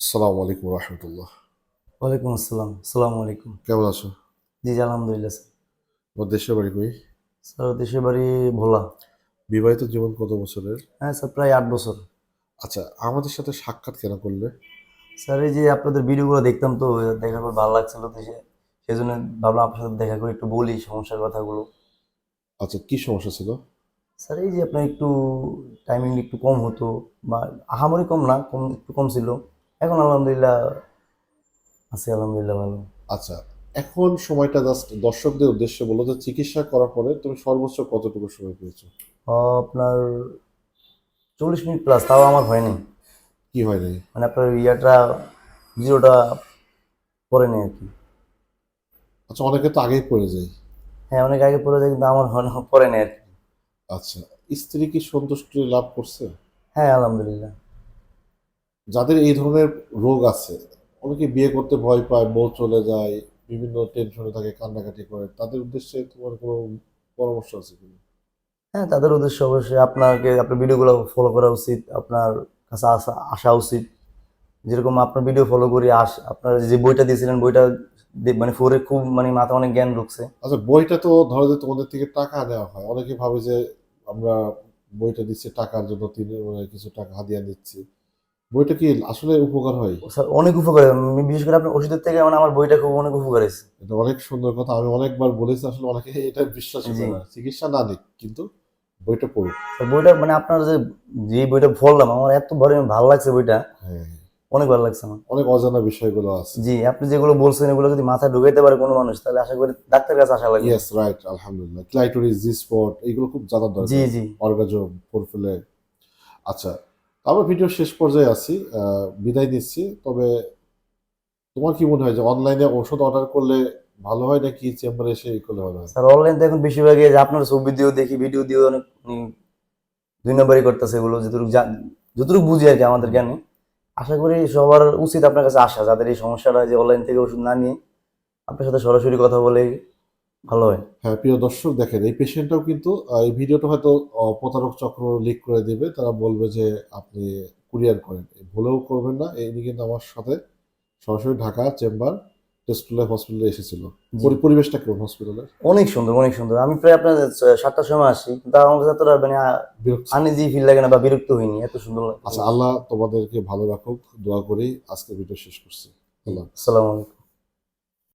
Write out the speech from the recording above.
আসসালামু আলাইকুম রহমতুল্লাহ। ওয়ালাইকুম আসসালাম আসসালামু আলাইকুম। কেমন আছো? জি জি, আলহামদুলিল্লাহ স্যার। তোমার দেশের বাড়ি কই? স্যার দেশের বাড়ি ভোলা। বিবাহিত জীবন কত বছরের? হ্যাঁ স্যার প্রায় আট বছর। আচ্ছা আমাদের সাথে সাক্ষাৎ কেন করলে? স্যার এই যে আপনাদের ভিডিওগুলো দেখতাম তো দেখার পর ভালো লাগছিল তো সেই জন্য ভাবলাম আপনার সাথে দেখা করে একটু বলি সমস্যার কথাগুলো। আচ্ছা কি সমস্যা ছিল? স্যার এই যে আপনার একটু টাইমিং একটু কম হতো বা আহামরি কম না কম একটু কম ছিল। এখন আলহামদুলিল্লাহ আছি আলহামদুলিল্লাহ ভালো। আচ্ছা এখন সময়টা জাস্ট দর্শকদের উদ্দেশ্যে বলো যে চিকিৎসা করার পরে তুমি সর্বোচ্চ কতটুকু সময় পেয়েছ? আপনার চল্লিশ মিনিট প্লাস তাও আমার হয়নি। কি হয় নাই মানে আপনার ইয়াটা জিরোটা পরে নেই আর কি। আচ্ছা অনেকে তো আগেই পড়ে যায়। হ্যাঁ অনেক আগে পড়ে যায় কিন্তু আমার হয়- পরে নেই আর কি। আচ্ছা স্ত্রী কি সন্তুষ্টি লাভ করছে? হ্যাঁ আলহামদুলিল্লাহ। যাদের এই ধরনের রোগ আছে অনেকে বিয়ে করতে ভয় পায় বউ চলে যায় বিভিন্ন টেনশনে থাকে কান্নাকাটি করে তাদের উদ্দেশ্যে তোমার কোনো পরামর্শ আছে কিনা? হ্যাঁ তাদের উদ্দেশ্য অবশ্যই আপনাকে আপনার ভিডিওগুলো ফলো করা উচিত আপনার কাছে আসা আসা উচিত। যেরকম আপনার ভিডিও ফলো করি আস আপনার যে বইটা দিয়েছিলেন বইটা মানে পড়ে খুব মানে মাথা অনেক জ্ঞান ঢুকছে। আচ্ছা বইটা তো ধরো যে তোমাদের থেকে টাকা দেওয়া হয় অনেকে ভাবে যে আমরা বইটা দিচ্ছি টাকার জন্য তিনি মানে কিছু টাকা হাদিয়া দিচ্ছি বইটা কি আসলে উপকার হয়? স্যার অনেক উপকার আমি বিশেষ করে আপনার ওষুধের থেকে মানে আমার বইটা খুব অনেক উপকার হয়েছে। এটা অনেক সুন্দর কথা। আমি অনেকবার বলেছি আসলে অনেকে এটা বিশ্বাস করে না। চিকিৎসা না নিক কিন্তু বইটা পড়ুক। স্যার বইটা মানে আপনার যে যে বইটা পড়লাম আমার এত বড় ভালো লাগছে বইটা। হ্যাঁ। অনেক ভালো লাগছে আমার। অনেক অজানা বিষয়গুলো আছে। জি আপনি যেগুলো বলছেন এগুলো যদি মাথায় ঢুকাইতে পারে কোনো মানুষ তাহলে আশা করি ডাক্তারের কাছে আসা লাগবে। ইয়েস রাইট আলহামদুলিল্লাহ। ক্লাইটোরিস জি স্পট এগুলো খুব জানার দরকার। জি জি। অর্গাজম ফোরফেলে আচ্ছা আমরা ভিডিও শেষ পর্যায়ে আছি বিদায় নিচ্ছি। তবে তোমার কি মনে হয় যে অনলাইনে ওষুধ অর্ডার করলে ভালো হয় নাকি চেম্বারে এসে এই করলে ভালো হয়? স্যার অনলাইন তো এখন বেশিরভাগই যে আপনার ছবি দিয়েও দেখি ভিডিও দিয়েও অনেক দুই নম্বরই করতেছে এগুলো, যতটুকু যতটুকু বুঝি আর কি আমাদের জ্ঞানে। আশা করি সবার উচিত আপনার কাছে আসা, যাদের এই সমস্যাটা যে অনলাইন থেকে ওষুধ না নিয়ে আপনার সাথে সরাসরি কথা বলে ভালো হয়। হ্যাঁ প্রিয় দর্শক দেখেন এই পেশেন্টটাও কিন্তু এই ভিডিওটা হয়তো প্রতারক চক্র লিক করে দেবে। তারা বলবে যে আপনি কুরিয়ার করেন। ভুলেও করবেন না। এই কিন্তু আমার সাথে সরাসরি ঢাকা চেম্বার টেস্টুলাই হসপিটালে এসেছিল। পরিবেশটা কেমন হসপিটালের অনেক সুন্দর অনেক সুন্দর। আমি প্রায় আপনার সাতটার সময় আসি কিন্তু আমার কাছে এতটা মানে আনইজি ফিল লাগে না বা বিরক্ত হইনি। এত সুন্দর আচ্ছা আল্লাহ তোমাদেরকে ভালো রাখুক দোয়া করি আজকে ভিডিও শেষ করছি। আল্লাহ আসসালামু আলাইকুম।